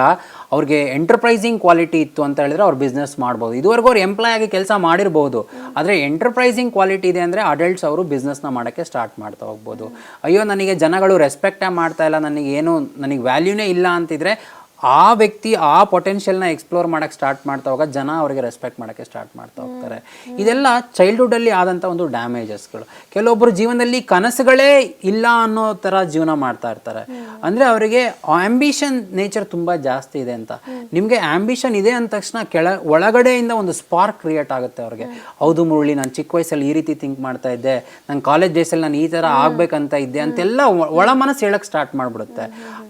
ಅವ್ರಿಗೆ ಎಂಟರ್ಪ್ರೈಸಿಂಗ್ ಕ್ವಾಲಿಟಿ ಇತ್ತು ಅಂತ ಹೇಳಿದ್ರೆ ಅವ್ರು ಬಿಸ್ನೆಸ್ ಮಾಡ್ಬೋದು. ಇದುವರೆಗೂ ಅವ್ರು ಎಂಪ್ಲಾಯ್ ಆಗಿ ಕೆಲಸ ಮಾಡಿರ್ಬೋದು. ಆದರೆ ಎಂಟರ್ಪ್ರೈಸಿಂಗ್ ಕ್ವಾಲಿಟಿ ಇದೆ ಅಂದರೆ ಅಡಲ್ಟ್ಸ್ ಅವರು ಬಿಸ್ನೆಸ್ನ ಮಾಡೋಕ್ಕೆ ಸ್ಟಾರ್ಟ್ ಮಾಡ್ತಾ ಹೋಗ್ಬೋದು. ಅಯ್ಯೋ ನನಗೆ ಜನಗಳು ರೆಸ್ಪೆಕ್ಟೇ ಮಾಡ್ತಾ ಇಲ್ಲ ನನಗೆ ಏನು ನನಗೆ ವ್ಯಾಲ್ಯೂನೇ ಇಲ್ಲ ಅಂತಿದ್ರೆ ಆ ವ್ಯಕ್ತಿ ಆ ಪೊಟೆನ್ಷಿಯಲ್ನ ಎಕ್ಸ್ಪ್ಲೋರ್ ಮಾಡೋಕ್ಕೆ ಸ್ಟಾರ್ಟ್ ಮಾಡ್ತಾ ಹೋಗ ಜನ ಅವರಿಗೆ ರೆಸ್ಪೆಕ್ಟ್ ಮಾಡೋಕ್ಕೆ ಸ್ಟಾರ್ಟ್ ಮಾಡ್ತಾ ಹೋಗ್ತಾರೆ. ಇದೆಲ್ಲ ಚೈಲ್ಡ್ಹುಡ್ಡಲ್ಲಿ ಆದಂಥ ಒಂದು ಡ್ಯಾಮೇಜಸ್ಗಳು ಕೆಲವೊಬ್ಬರು ಜೀವನದಲ್ಲಿ ಕನಸುಗಳೇ ಇಲ್ಲ ಅನ್ನೋ ಥರ ಜೀವನ ಮಾಡ್ತಾ ಇರ್ತಾರೆ. ಅಂದರೆ ಅವರಿಗೆ ಆಂಬಿಷನ್ ನೇಚರ್ ತುಂಬ ಜಾಸ್ತಿ ಇದೆ ಅಂತ. ನಿಮಗೆ ಆಂಬಿಷನ್ ಇದೆ ಅಂದ ತಕ್ಷಣ ಕೆಳ ಒಳಗಡೆಯಿಂದ ಒಂದು ಸ್ಪಾರ್ಕ್ ಕ್ರಿಯೇಟ್ ಆಗುತ್ತೆ ಅವ್ರಿಗೆ. ಹೌದು ಮುರುಳಿ ನಾನು ಚಿಕ್ಕ ವಯಸ್ಸಲ್ಲಿ ಈ ರೀತಿ ಥಿಂಕ್ ಮಾಡ್ತಾ ಇದ್ದೆ. ನನ್ನ ಕಾಲೇಜ್ ಡೇಸಲ್ಲಿ ನಾನು ಈ ಥರ ಆಗ್ಬೇಕಂತ ಇದ್ದೆ ಅಂತೆಲ್ಲ ಒಳ ಮನಸ್ಸು ಹೇಳಕ್ಕೆ ಸ್ಟಾರ್ಟ್ ಮಾಡಿಬಿಡುತ್ತೆ.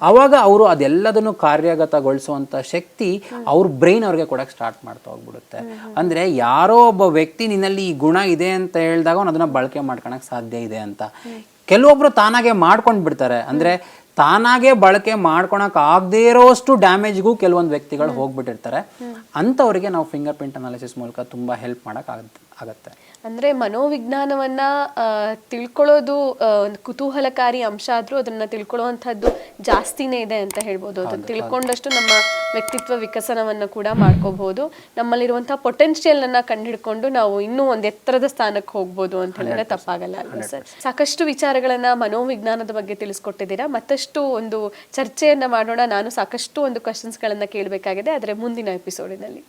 ಆವಾಗ ಅವರು ಅದೆಲ್ಲದನ್ನು ಕಾರ್ಯಗತಗೊಳಿಸುವಂಥ ಶಕ್ತಿ ಅವ್ರ ಬ್ರೈನ್ ಅವ್ರಿಗೆ ಕೊಡಕ್ಕೆ ಸ್ಟಾರ್ಟ್ ಮಾಡ್ತಾ ಹೋಗ್ಬಿಡುತ್ತೆ. ಅಂದರೆ ಯಾರೋ ಒಬ್ಬ ವ್ಯಕ್ತಿ ನಿನ್ನಲ್ಲಿ ಈ ಗುಣ ಇದೆ ಅಂತ ಹೇಳಿದಾಗ ಅವ್ನು ಅದನ್ನು ಬಳಕೆ ಮಾಡ್ಕೊಳಕ್ಕೆ ಸಾಧ್ಯ ಇದೆ ಅಂತ. ಕೆಲವೊಬ್ರು ತಾನಾಗೆ ಮಾಡ್ಕೊಂಡು ಬಿಡ್ತಾರೆ. ಅಂದರೆ ತಾನಾಗೆ ಬಳಕೆ ಮಾಡ್ಕೊಳಕ್ ಆಗದೇ ಇರೋಷ್ಟು ಡ್ಯಾಮೇಜ್ಗೂ ಕೆಲವೊಂದು ವ್ಯಕ್ತಿಗಳು ಹೋಗ್ಬಿಟ್ಟಿರ್ತಾರೆ. ಅಂಥವ್ರಿಗೆ ನಾವು ಫಿಂಗರ್ ಪ್ರಿಂಟ್ ಅನಾಲಿಸಿಸ್ ಮೂಲಕ ತುಂಬ ಹೆಲ್ಪ್ ಮಾಡಕ್ ಆಗುತ್ತೆ. ಅಂದ್ರೆ ಮನೋವಿಜ್ಞಾನವನ್ನ ತಿಳ್ಕೊಳ್ಳೋದು ಒಂದು ಕುತೂಹಲಕಾರಿ ಅಂಶ ಆದ್ರೂ ಅದನ್ನ ತಿಳ್ಕೊಳ್ಳುವಂಥದ್ದು ಜಾಸ್ತಿನೇ ಇದೆ ಅಂತ ಹೇಳ್ಬೋದು. ಅದನ್ನ ತಿಳ್ಕೊಂಡಷ್ಟು ನಮ್ಮ ವ್ಯಕ್ತಿತ್ವ ವಿಕಸನವನ್ನ ಕೂಡ ಮಾಡ್ಕೋಬಹುದು. ನಮ್ಮಲ್ಲಿರುವಂತಹ ಪೊಟೆನ್ಶಿಯಲ್ ಅನ್ನ ಕಂಡುಹಿಡ್ಕೊಂಡು ನಾವು ಇನ್ನೂ ಒಂದು ಎತ್ತರದ ಸ್ಥಾನಕ್ಕೆ ಹೋಗ್ಬೋದು ಅಂತ ಹೇಳಿದ್ರೆ ತಪ್ಪಾಗಲ್ಲ ಅಲ್ವಾ ಸರ್? ಸಾಕಷ್ಟು ವಿಚಾರಗಳನ್ನ ಮನೋವಿಜ್ಞಾನದ ಬಗ್ಗೆ ತಿಳಿಸ್ಕೊಟ್ಟಿದ್ದೀರಾ. ಮತ್ತಷ್ಟು ಒಂದು ಚರ್ಚೆಯನ್ನ ಮಾಡೋಣ. ನಾನು ಸಾಕಷ್ಟು ಒಂದು ಕ್ವಶನ್ಸ್ ಗಳನ್ನ ಕೇಳಬೇಕಾಗಿದೆ. ಆದ್ರೆ ಮುಂದಿನ ಎಪಿಸೋಡಿನಲ್ಲಿ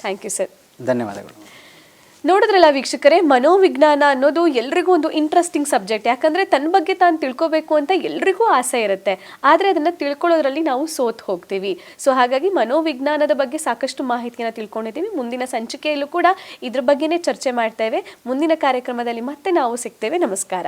ಥ್ಯಾಂಕ್ ಯು ಸರ್ ಧನ್ಯವಾದಗಳು. ನೋಡಿದ್ರಲ್ಲ ವೀಕ್ಷಕರೇ, ಮನೋವಿಜ್ಞಾನ ಅನ್ನೋದು ಎಲ್ರಿಗೂ ಒಂದು ಇಂಟ್ರೆಸ್ಟಿಂಗ್ ಸಬ್ಜೆಕ್ಟ್ ಯಾಕಂದ್ರೆ ತನ್ನ ಬಗ್ಗೆ ತಾನು ತಿಳ್ಕೋಬೇಕು ಅಂತ ಎಲ್ರಿಗೂ ಆಸೆ ಇರುತ್ತೆ. ಆದರೆ ಅದನ್ನ ತಿಳ್ಕೊಳ್ಳೋದ್ರಲ್ಲಿ ನಾವು ಸೋತ್ ಹೋಗ್ತೀವಿ. ಸೊ ಹಾಗಾಗಿ ಮನೋವಿಜ್ಞಾನದ ಬಗ್ಗೆ ಸಾಕಷ್ಟು ಮಾಹಿತಿಯನ್ನು ತಿಳ್ಕೊಂಡಿದ್ದೀವಿ. ಮುಂದಿನ ಸಂಚಿಕೆಯಲ್ಲೂ ಕೂಡ ಇದ್ರ ಬಗ್ಗೆನೇ ಚರ್ಚೆ ಮಾಡ್ತೇವೆ. ಮುಂದಿನ ಕಾರ್ಯಕ್ರಮದಲ್ಲಿ ಮತ್ತೆ ನಾವು ಸಿಗ್ತೇವೆ. ನಮಸ್ಕಾರ.